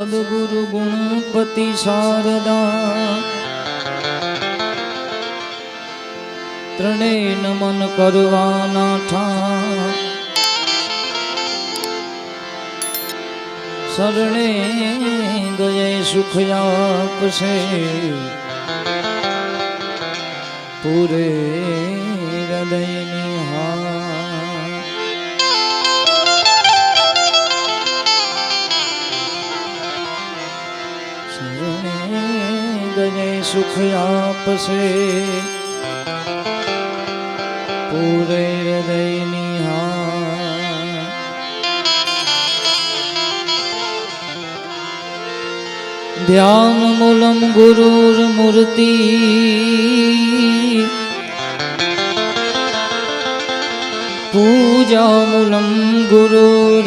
સદગુરુ ગુણપતિ શારદા. ત્રણે નમન કરવાના ઠા શરણે ગયે સુખ આપશે પૂરે હૃદયની સુખ આપશે પૂરે હૃદયની હા ધ્યાન મૂલમ ગુરુર મૂર્તિ. પૂજા મૂલમ ગુરુર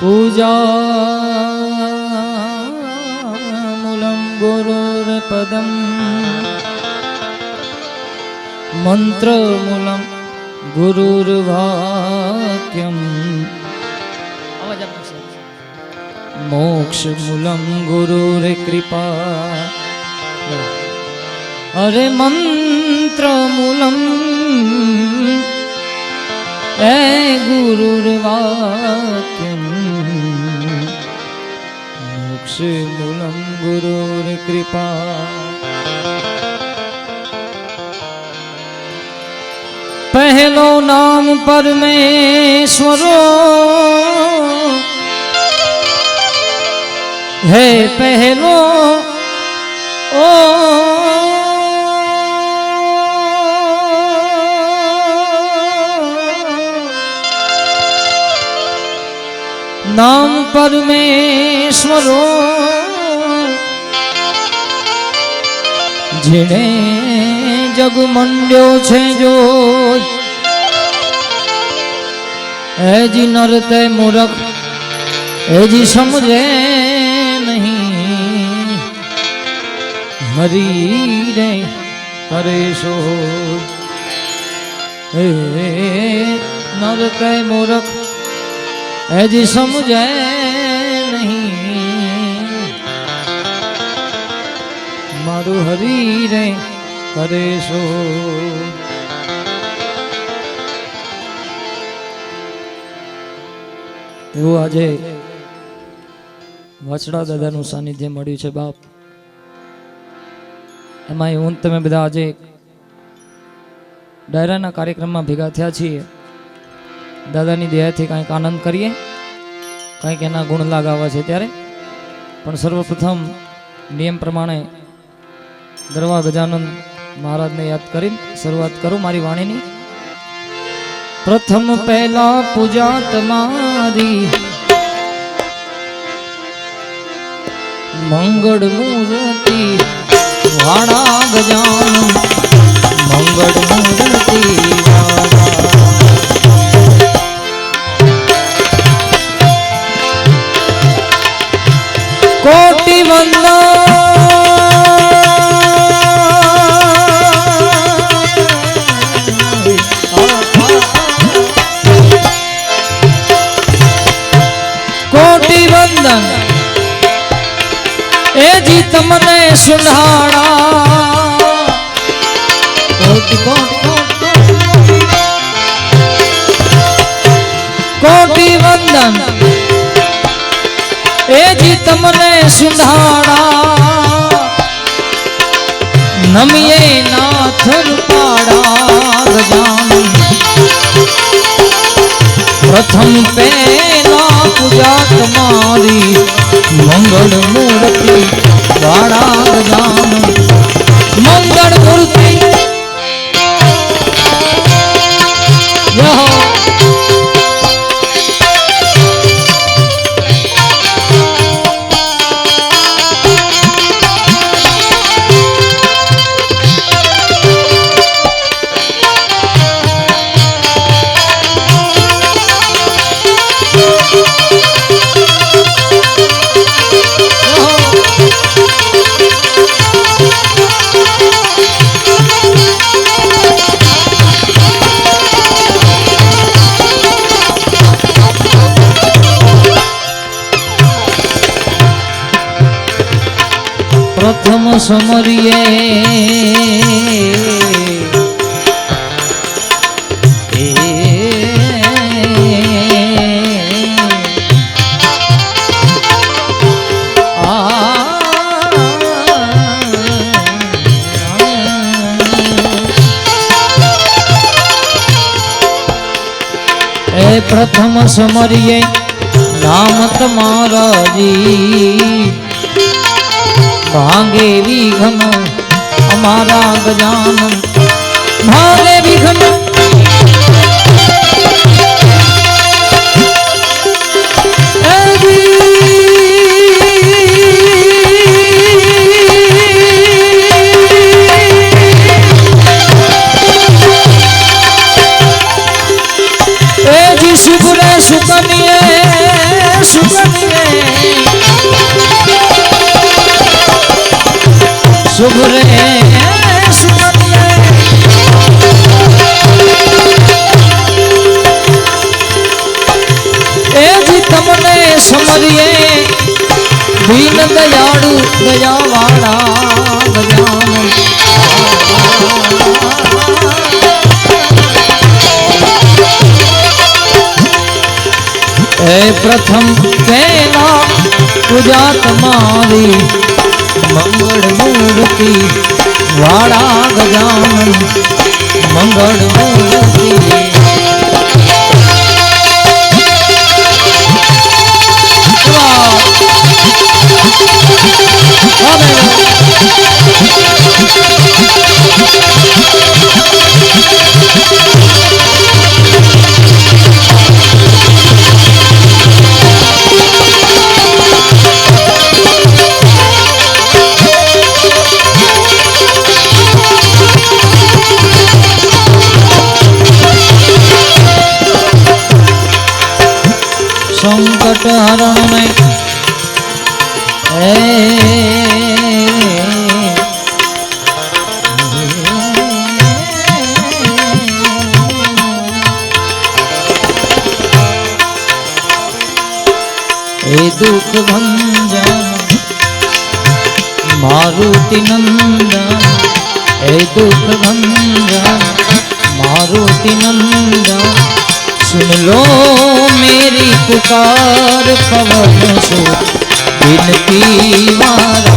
મૂર્તિ ધ્યાન ધ્યાન મૂલમ ગુરુર મૂર્તિ પૂજા મૂલમ ગુરુર પદમ મોક્ષ મૂલમ ગુરુર કૃપા પહેલો નામ પરમેશ્વરો હે નામ પરમેશ્વરો. જેણે જગ મંડ્યો છે જો. એજી નર તે મૂરખ એજી સમજે નહીં. હરી રે કરે સો હે નર તે મૂરખ હજી સમજે નહીં. મારું હરી રે કરે શો એવું આજે વાછડા દાદાનું સાનિધ્ય મળ્યું છે, બાપ. એમાં હું તમે બધા આજે ડાયરાના કાર્યક્રમમાં ભેગા થયા છીએ. દાદાની દયાથી કંઈક આનંદ કરીએ. કંઈક એના ગુણ લગાવવા છે ત્યારે. પણ સર્વપ્રથમ નિયમ પ્રમાણે ગરવા ગજાનંદ મહારાજને યાદ કરી શરૂઆત કરું મારી વાણીની. પ્રથમ પહેલા પૂજા તમારી મંગળ મૂર્તિ, વાણા ગજાન મંગળ મૂર્તિ વાળા सुनहारा कोट कोटि वंदन। ए जी तमने सुनहारा नमिये नाथ पाड़ा गजान प्रथम पे પૂજા તમારી મંગળ મૂર્તિ વાળા ગજાન સમરીએ. એ પ્રથમ સમરીએ નામ તમારા જી ભાંગે વિઘન અમારા ગજાનન. ભાંગે વિઘન સુગરે સુકનીએ એ જી તમને સમરીએ દીન દયાળુ દયાવાળા ગજાનન એ પ્રથમ પેલા પૂજા તમારી મંગળ મૂર્તિ વાળા ગજાનન મંગળ મૂર્તિ સંકટ চরণে এ দুঃখ ভঞ্জন মারুতি নন্দন। এ দুঃখ सुन लो मेरी पुकार पवन सुत विनती वारंवार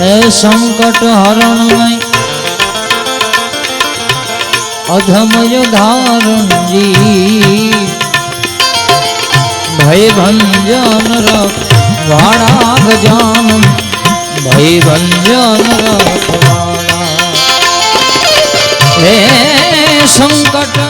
એ સંકટ હરણમય અધમય ધારણજી ભય ભંજન રખવાળા ગજાનન ભય ભંજન રખવાળા હે સંકટ